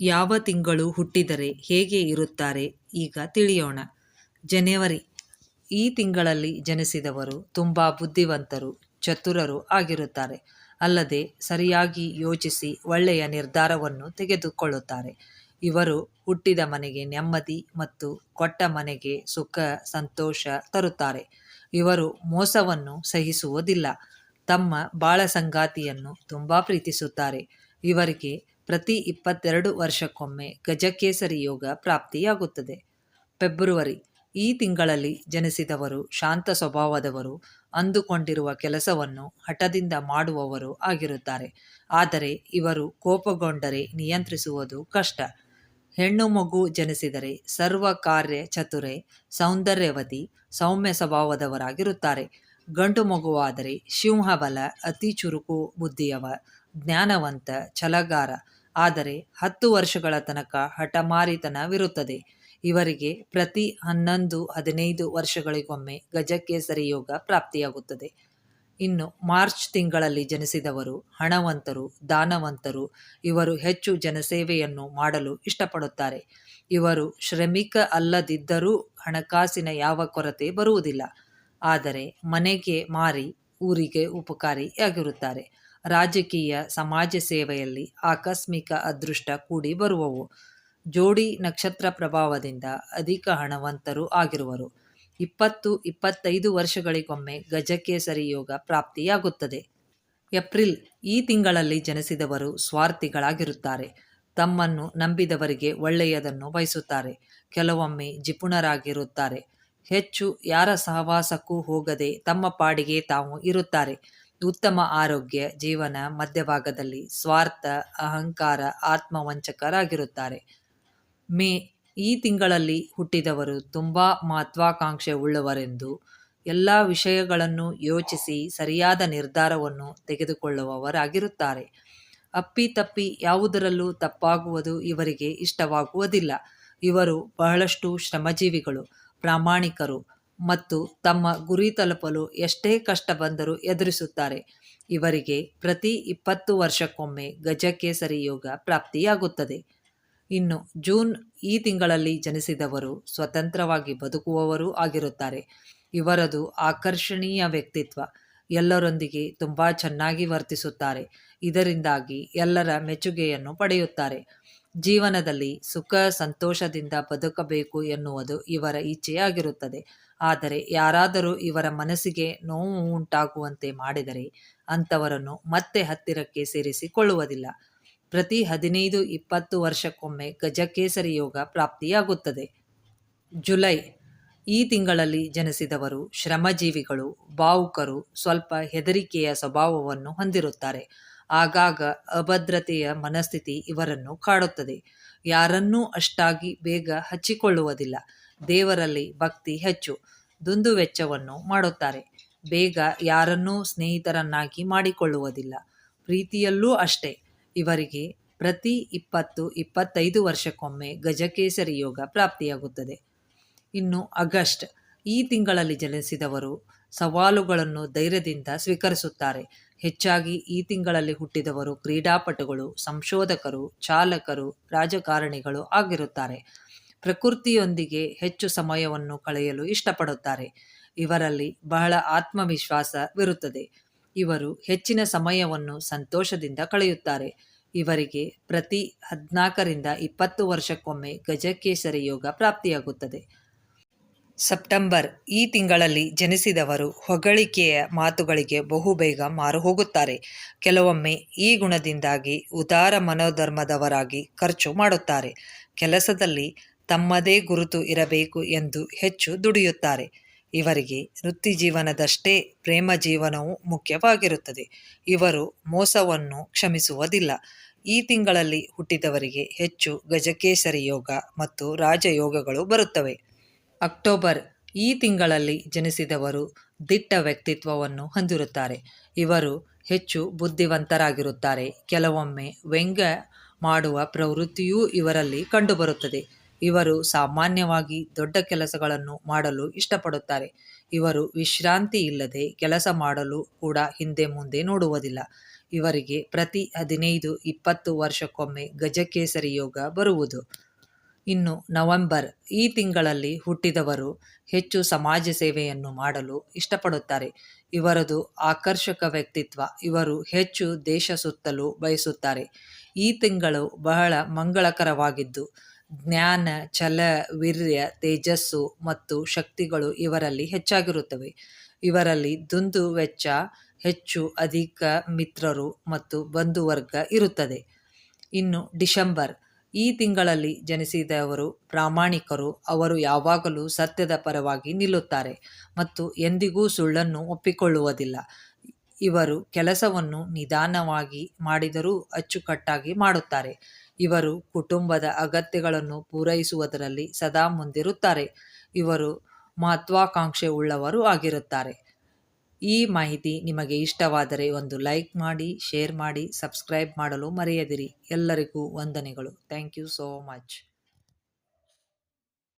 ಯಾವ ತಿಂಗಳು ಹುಟ್ಟಿದರೆ ಹೇಗೆ ಇರುತ್ತಾರೆ ಈಗ ತಿಳಿಯೋಣ. ಜನವರಿ. ಈ ತಿಂಗಳಲ್ಲಿ ಜನಿಸಿದವರು ತುಂಬ ಬುದ್ಧಿವಂತರು, ಚತುರರು ಆಗಿರುತ್ತಾರೆ. ಅಲ್ಲದೆ ಸರಿಯಾಗಿ ಯೋಚಿಸಿ ಒಳ್ಳೆಯ ನಿರ್ಧಾರವನ್ನು ತೆಗೆದುಕೊಳ್ಳುತ್ತಾರೆ. ಇವರು ಹುಟ್ಟಿದ ಮನೆಗೆ ನೆಮ್ಮದಿ ಮತ್ತು ಕೊಟ್ಟ ಮನೆಗೆ ಸುಖ, ಸಂತೋಷ ತರುತ್ತಾರೆ. ಇವರು ಮೋಸವನ್ನು ಸಹಿಸುವುದಿಲ್ಲ. ತಮ್ಮ ಬಾಳ ಸಂಗಾತಿಯನ್ನು ತುಂಬ ಪ್ರೀತಿಸುತ್ತಾರೆ. ಇವರಿಗೆ ಪ್ರತಿ ಇಪ್ಪತ್ತೆರಡು ವರ್ಷಕ್ಕೊಮ್ಮೆ ಗಜಕೇಸರಿ ಯೋಗ ಪ್ರಾಪ್ತಿಯಾಗುತ್ತದೆ. ಫೆಬ್ರವರಿ ಈ ತಿಂಗಳಲ್ಲಿ ಜನಿಸಿದವರು ಶಾಂತ ಸ್ವಭಾವದವರು, ಅಂದುಕೊಂಡಿರುವ ಕೆಲಸವನ್ನು ಹಠದಿಂದ ಮಾಡುವವರು ಆಗಿರುತ್ತಾರೆ. ಆದರೆ ಇವರು ಕೋಪಗೊಂಡರೆ ನಿಯಂತ್ರಿಸುವುದು ಕಷ್ಟ. ಹೆಣ್ಣು ಮಗು ಜನಿಸಿದರೆ ಸರ್ವ ಕಾರ್ಯ ಚತುರೆ ಸೌಂದರ್ಯವತಿ, ಸೌಮ್ಯ ಸ್ವಭಾವದವರಾಗಿರುತ್ತಾರೆ. ಗಂಡು ಮಗುವಾದರೆ ಸಿಂಹಬಲ ಅತಿ ಚುರುಕು, ಬುದ್ಧಿಯವ, ಜ್ಞಾನವಂತ, ಛಲಗಾರ. ಆದರೆ ಹತ್ತು ವರ್ಷಗಳ ತನಕ ಹಠಮಾರಿತನವಿರುತ್ತದೆ. ಇವರಿಗೆ ಪ್ರತಿ ಹನ್ನೊಂದು, ಹದಿನೈದು ವರ್ಷಗಳಿಗೊಮ್ಮೆ ಗಜಕೇಸರಿ ಯೋಗ ಪ್ರಾಪ್ತಿಯಾಗುತ್ತದೆ. ಇನ್ನು ಮಾರ್ಚ್ ತಿಂಗಳಲ್ಲಿ ಜನಿಸಿದವರು ಹಣವಂತರು, ದಾನವಂತರು, ಇವರು ಹೆಚ್ಚು ಜನಸೇವೆಯನ್ನು ಮಾಡಲು ಇಷ್ಟಪಡುತ್ತಾರೆ. ಇವರು ಶ್ರಮಿಕ ಅಲ್ಲದಿದ್ದರೂ ಹಣಕಾಸಿನ ಯಾವ ಕೊರತೆ ಬರುವುದಿಲ್ಲ. ಆದರೆ ಮನೆಗೆ ಮಾರಿ ಊರಿಗೆ ಉಪಕಾರಿಯಾಗಿರುತ್ತಾರೆ. ರಾಜಕೀಯ, ಸಮಾಜ ಸೇವೆಯಲ್ಲಿ ಆಕಸ್ಮಿಕ ಅದೃಷ್ಟ ಕೂಡಿ ಬರುವವು. ಜೋಡಿ ನಕ್ಷತ್ರ ಪ್ರಭಾವದಿಂದ ಅಧಿಕ ಹಣವಂತರು ಆಗಿರುವರು. ಇಪ್ಪತ್ತು, ಇಪ್ಪತ್ತೈದು ವರ್ಷಗಳಿಗೊಮ್ಮೆ ಗಜಕೇಸರಿ ಯೋಗ ಪ್ರಾಪ್ತಿಯಾಗುತ್ತದೆ. ಏಪ್ರಿಲ್, ಈ ತಿಂಗಳಲ್ಲಿ ಜನಿಸಿದವರು ಸ್ವಾರ್ಥಿಗಳಾಗಿರುತ್ತಾರೆ. ತಮ್ಮನ್ನು ನಂಬಿದವರಿಗೆ ಒಳ್ಳೆಯದನ್ನು ಬಯಸುತ್ತಾರೆ. ಕೆಲವೊಮ್ಮೆ ಜಿಪುಣರಾಗಿರುತ್ತಾರೆ ಹೆಚ್ಚು ಯಾರ ಸಹವಾಸಕ್ಕೂ ಹೋಗದೆ ತಮ್ಮ ಪಾಡಿಗೆ ತಾವು ಇರುತ್ತಾರೆ. ಉತ್ತಮ ಆರೋಗ್ಯ, ಜೀವನ ಮಧ್ಯಭಾಗದಲ್ಲಿ ಸ್ವಾರ್ಥ, ಅಹಂಕಾರ, ಆತ್ಮವಂಚಕರಾಗಿರುತ್ತಾರೆ. ಮೇ, ಈ ತಿಂಗಳಲ್ಲಿ ಹುಟ್ಟಿದವರು ತುಂಬ ಮಹತ್ವಾಕಾಂಕ್ಷೆ ಉಳ್ಳವರೆಂದು ಎಲ್ಲ ವಿಷಯಗಳನ್ನು ಯೋಚಿಸಿ ಸರಿಯಾದ ನಿರ್ಧಾರವನ್ನು ತೆಗೆದುಕೊಳ್ಳುವವರಾಗಿರುತ್ತಾರೆ. ಅಪ್ಪಿತಪ್ಪಿ ಯಾವುದರಲ್ಲೂ ತಪ್ಪಾಗುವುದು ಇವರಿಗೆ ಇಷ್ಟವಾಗುವುದಿಲ್ಲ. ಇವರು ಬಹಳಷ್ಟು ಶ್ರಮಜೀವಿಗಳು. ಪ್ರಾಮಾಣಿಕರು ಮತ್ತು ತಮ್ಮ ಗುರಿ ತಲುಪಲು ಎಷ್ಟೇ ಕಷ್ಟ ಬಂದರೂ ಎದುರಿಸುತ್ತಾರೆ. ಇವರಿಗೆ ಪ್ರತಿ ಇಪ್ಪತ್ತು ವರ್ಷಕ್ಕೊಮ್ಮೆ ಗಜಕೇಸರಿ ಯೋಗ ಪ್ರಾಪ್ತಿಯಾಗುತ್ತದೆ. ಇನ್ನು ಜೂನ್ ಈ ತಿಂಗಳಲ್ಲಿ ಜನಿಸಿದವರು ಸ್ವತಂತ್ರವಾಗಿ ಬದುಕುವವರೂ ಆಗಿರುತ್ತಾರೆ. ಇವರದು ಆಕರ್ಷಣೀಯ ವ್ಯಕ್ತಿತ್ವ ಎಲ್ಲರೊಂದಿಗೆ ತುಂಬ ಚೆನ್ನಾಗಿ ವರ್ತಿಸುತ್ತಾರೆ. ಇದರಿಂದಾಗಿ ಎಲ್ಲರ ಮೆಚ್ಚುಗೆಯನ್ನು ಪಡೆಯುತ್ತಾರೆ. ಜೀವನದಲ್ಲಿ ಸುಖ ಸಂತೋಷದಿಂದ ಬದುಕಬೇಕು ಎನ್ನುವುದು ಇವರ ಇಚ್ಛೆಯಾಗಿರುತ್ತದೆ. ಆದರೆ ಯಾರಾದರೂ ಇವರ ಮನಸ್ಸಿಗೆ ನೋವು ಉಂಟಾಗುವಂತೆ ಮಾಡಿದರೆ ಅಂಥವರನ್ನು ಮತ್ತೆ ಹತ್ತಿರಕ್ಕೆ ಸೇರಿಸಿಕೊಳ್ಳುವುದಿಲ್ಲ. ಪ್ರತಿ ಹದಿನೈದು, ಇಪ್ಪತ್ತು ವರ್ಷಕ್ಕೊಮ್ಮೆ ಗಜಕೇಸರಿ ಯೋಗ ಪ್ರಾಪ್ತಿಯಾಗುತ್ತದೆ. ಜುಲೈ, ಈ ತಿಂಗಳಲ್ಲಿ ಜನಿಸಿದವರು ಶ್ರಮಜೀವಿಗಳು ಭಾವುಕರು ಸ್ವಲ್ಪ ಹೆದರಿಕೆಯ ಸ್ವಭಾವವನ್ನು ಹೊಂದಿರುತ್ತಾರೆ. ಆಗಾಗ ಅಭದ್ರತೆಯ ಮನಸ್ಥಿತಿ ಇವರನ್ನು ಕಾಡುತ್ತದೆ. ಯಾರನ್ನೂ ಅಷ್ಟಾಗಿ ಬೇಗ ಹಚ್ಚಿಕೊಳ್ಳುವುದಿಲ್ಲ. ದೇವರಲ್ಲಿ ಭಕ್ತಿ ಹೆಚ್ಚು. ದುಂದುವೆಚ್ಚವನ್ನು ಮಾಡುತ್ತಾರೆ. ಬೇಗ ಯಾರನ್ನೂ ಸ್ನೇಹಿತರನ್ನಾಗಿ ಮಾಡಿಕೊಳ್ಳುವುದಿಲ್ಲ. ಪ್ರೀತಿಯಲ್ಲೂ ಅಷ್ಟೇ. ಇವರಿಗೆ ಪ್ರತಿ ಇಪ್ಪತ್ತು, ಇಪ್ಪತ್ತೈದು ವರ್ಷಕ್ಕೊಮ್ಮೆ ಗಜಕೇಸರಿ ಯೋಗ ಪ್ರಾಪ್ತಿಯಾಗುತ್ತದೆ. ಇನ್ನು ಆಗಸ್ಟ್, ಈ ತಿಂಗಳಲ್ಲಿ ಜನಿಸಿದವರು ಸವಾಲುಗಳನ್ನು ಧೈರ್ಯದಿಂದ ಸ್ವೀಕರಿಸುತ್ತಾರೆ. ಹೆಚ್ಚಾಗಿ ಈ ತಿಂಗಳಲ್ಲಿ ಹುಟ್ಟಿದವರು ಕ್ರೀಡಾಪಟುಗಳು, ಸಂಶೋಧಕರು, ಚಾಲಕರು, ರಾಜಕಾರಣಿಗಳು ಆಗಿರುತ್ತಾರೆ. ಪ್ರಕೃತಿಯೊಂದಿಗೆ ಹೆಚ್ಚು ಸಮಯವನ್ನು ಕಳೆಯಲು ಇಷ್ಟಪಡುತ್ತಾರೆ. ಇವರಲ್ಲಿ ಬಹಳ ಆತ್ಮವಿಶ್ವಾಸವಿರುತ್ತದೆ ಇವರು ಹೆಚ್ಚಿನ ಸಮಯವನ್ನು ಸಂತೋಷದಿಂದ ಕಳೆಯುತ್ತಾರೆ. ಇವರಿಗೆ ಪ್ರತಿ ಹದಿನಾಲ್ಕರಿಂದ ಇಪ್ಪತ್ತು ವರ್ಷಕ್ಕೊಮ್ಮೆ ಗಜಕೇಸರಿ ಯೋಗ ಪ್ರಾಪ್ತಿಯಾಗುತ್ತದೆ. ಸೆಪ್ಟೆಂಬರ್ ಈ ತಿಂಗಳಲ್ಲಿ ಜನಿಸಿದವರು ಹೊಗಳಿಕೆಯ ಮಾತುಗಳಿಗೆ ಬಹುಬೇಗ ಮಾರು ಹೋಗುತ್ತಾರೆ ಕೆಲವೊಮ್ಮೆ ಈ ಗುಣದಿಂದಾಗಿ ಉದಾರ ಮನೋಧರ್ಮದವರಾಗಿ ಖರ್ಚು ಮಾಡುತ್ತಾರೆ. ಕೆಲಸದಲ್ಲಿ ತಮ್ಮದೇ ಗುರುತು ಇರಬೇಕು ಎಂದು ಹೆಚ್ಚು ದುಡಿಯುತ್ತಾರೆ. ಇವರಿಗೆ ವೃತ್ತಿ ಜೀವನದಷ್ಟೇ ಪ್ರೇಮ ಜೀವನವೂ ಮುಖ್ಯವಾಗಿರುತ್ತದೆ. ಇವರು ಮೋಸವನ್ನು ಕ್ಷಮಿಸುವುದಿಲ್ಲ. ಈ ತಿಂಗಳಲ್ಲಿ ಹುಟ್ಟಿದವರಿಗೆ ಹೆಚ್ಚು ಗಜಕೇಸರಿ ಯೋಗ ಮತ್ತು ರಾಜಯೋಗಗಳು ಬರುತ್ತವೆ. ಅಕ್ಟೋಬರ್ ಈ ತಿಂಗಳಲ್ಲಿ ಜನಿಸಿದವರು ದಿಟ್ಟ ವ್ಯಕ್ತಿತ್ವವನ್ನು ಹೊಂದಿರುತ್ತಾರೆ. ಇವರು ಹೆಚ್ಚು ಬುದ್ಧಿವಂತರಾಗಿರುತ್ತಾರೆ. ಕೆಲವೊಮ್ಮೆ ವ್ಯಂಗ್ಯ ಮಾಡುವ ಪ್ರವೃತ್ತಿಯೂ ಇವರಲ್ಲಿ ಕಂಡುಬರುತ್ತದೆ. ಇವರು ಸಾಮಾನ್ಯವಾಗಿ ದೊಡ್ಡ ಕೆಲಸಗಳನ್ನು ಮಾಡಲು ಇಷ್ಟಪಡುತ್ತಾರೆ. ಇವರು ವಿಶ್ರಾಂತಿ ಇಲ್ಲದೆ ಕೆಲಸ ಮಾಡಲು ಕೂಡ ಹಿಂದೆ ಮುಂದೆ ನೋಡುವುದಿಲ್ಲ. ಇವರಿಗೆ ಪ್ರತಿ ಹದಿನೈದು, ಇಪ್ಪತ್ತು ವರ್ಷಕ್ಕೊಮ್ಮೆ ಗಜಕೇಸರಿ ಯೋಗ ಬರುವುದು. ಇನ್ನು ನವೆಂಬರ್ ಈ ತಿಂಗಳಲ್ಲಿ ಹುಟ್ಟಿದವರು ಹೆಚ್ಚು ಸಮಾಜ ಸೇವೆಯನ್ನು ಮಾಡಲು ಇಷ್ಟಪಡುತ್ತಾರೆ. ಇವರದು ಆಕರ್ಷಕ ವ್ಯಕ್ತಿತ್ವ. ಇವರು ಹೆಚ್ಚು ದೇಶ ಸುತ್ತಲು ಬಯಸುತ್ತಾರೆ. ಈ ತಿಂಗಳು ಬಹಳ ಮಂಗಳಕರವಾಗಿದ್ದು, ಜ್ಞಾನ, ಛಲ, ವೀರ್ಯ, ತೇಜಸ್ಸು ಮತ್ತು ಶಕ್ತಿಗಳು ಇವರಲ್ಲಿ ಹೆಚ್ಚಾಗಿರುತ್ತವೆ. ಇವರಲ್ಲಿ ದುಂದು ವೆಚ್ಚ ಹೆಚ್ಚು ಅಧಿಕ ಮಿತ್ರರು ಮತ್ತು ಬಂಧುವರ್ಗ ಇರುತ್ತದೆ. ಇನ್ನು ಡಿಸೆಂಬರ್ ಈ ತಿಂಗಳಲ್ಲಿ ಜನಿಸಿದವರು ಪ್ರಾಮಾಣಿಕರು, ಅವರು ಯಾವಾಗಲೂ ಸತ್ಯದ ಪರವಾಗಿ ನಿಲ್ಲುತ್ತಾರೆ ಮತ್ತು ಎಂದಿಗೂ ಸುಳ್ಳನ್ನು ಒಪ್ಪಿಕೊಳ್ಳುವುದಿಲ್ಲ. ಇವರು ಕೆಲಸವನ್ನು ನಿಧಾನವಾಗಿ ಮಾಡಿದರೂ ಅಚ್ಚುಕಟ್ಟಾಗಿ ಮಾಡುತ್ತಾರೆ. ಇವರು ಕುಟುಂಬದ ಅಗತ್ಯಗಳನ್ನು ಪೂರೈಸುವುದರಲ್ಲಿ ಸದಾ ಮುಂದಿರುತ್ತಾರೆ. ಇವರು ಮಹತ್ವಾಕಾಂಕ್ಷೆ ಉಳ್ಳವರು ಆಗಿರುತ್ತಾರೆ. ಈ ಮಾಹಿತಿ ನಿಮಗೆ ಇಷ್ಟವಾದರೆ ಒಂದು ಲೈಕ್ ಮಾಡಿ, ಶೇರ್ ಮಾಡಿ, ಸಬ್ಸ್ಕ್ರೈಬ್ ಮಾಡಲು ಮರೆಯದಿರಿ. ಎಲ್ಲರಿಗೂ ವಂದನೆಗಳು. Thank you so much.